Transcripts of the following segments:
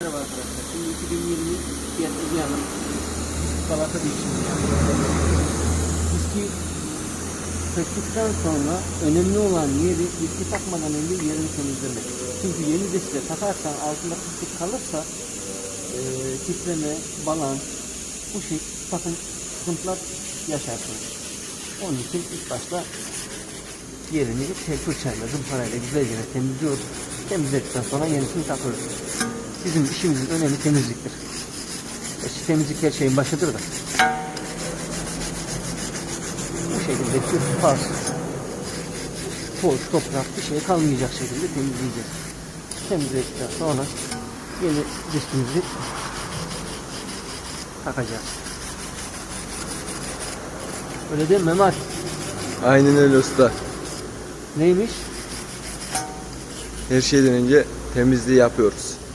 Merhaba arkadaşlar. Şimdi 2020 fiyat Egea'nın diski balata değişimi. Diski söktükten sonra önemli olan yeri diski takmadan önce yerini temizlemek. Çünkü yeni diskle takarsan altında pislik kalırsa e, titreme, balans bu şey takım sıkıntılar yaşarsınız. Onun için ilk başta yerini tel fırçayla, zımparayla güzelce temizliyoruz. Temizledikten sonra yenisini takıyoruz. Bizim işimizin önemi temizliktir. İşte temizlik her şeyin başıdır da. Bu şekilde küf, pas, toz, toprak bir şey kalmayacak şekilde temizleyeceğiz. Temizledikten sonra yeni diskimizi takacağız. Öyle değil mi Mehmet? Aynen öyle usta. Neymiş? Her şeyden önce temizliği yapıyoruz.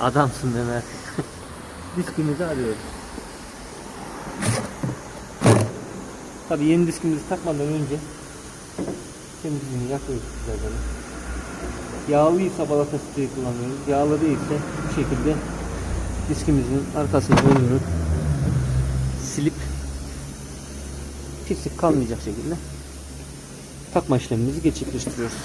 Adamsın Mehmet. Diskimizi arıyoruz. Tabii yeni diskimizi takmadan önce temizliğini yapıyoruz güzelce. Yağlıysa balata spreyi kullanıyoruz. Yağlı değilse bu şekilde diskimizin arkasını önünü silip pislik kalmayacak şekilde takma işlemimizi gerçekleştiriyoruz.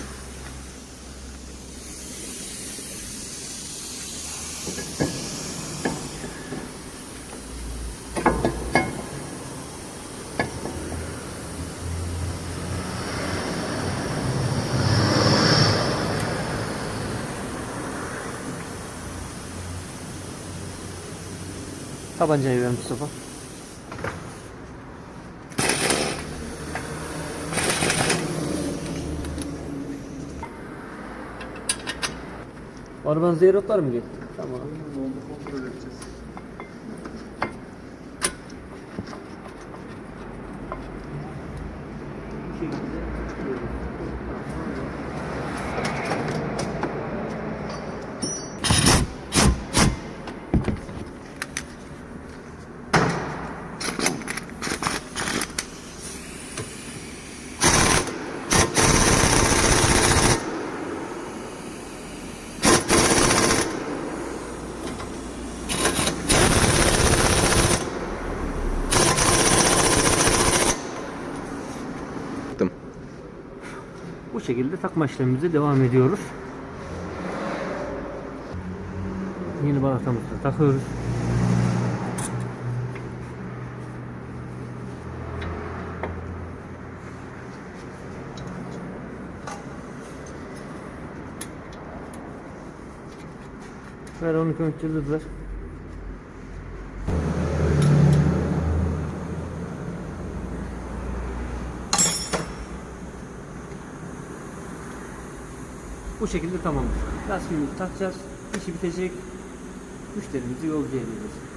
Tabancayı ver Mustafa. Arabanın zeyrotlar mı gitti? Tamam. Bu Bu şekilde takma işlemimize devam ediyoruz. Yeni balatamızı takıyoruz. Ver onu ölçülü ver. Bu şekilde tamamdır. Lastikimizi takacağız. İşi bitecek. Müşterimizi yolcu edeceğiz.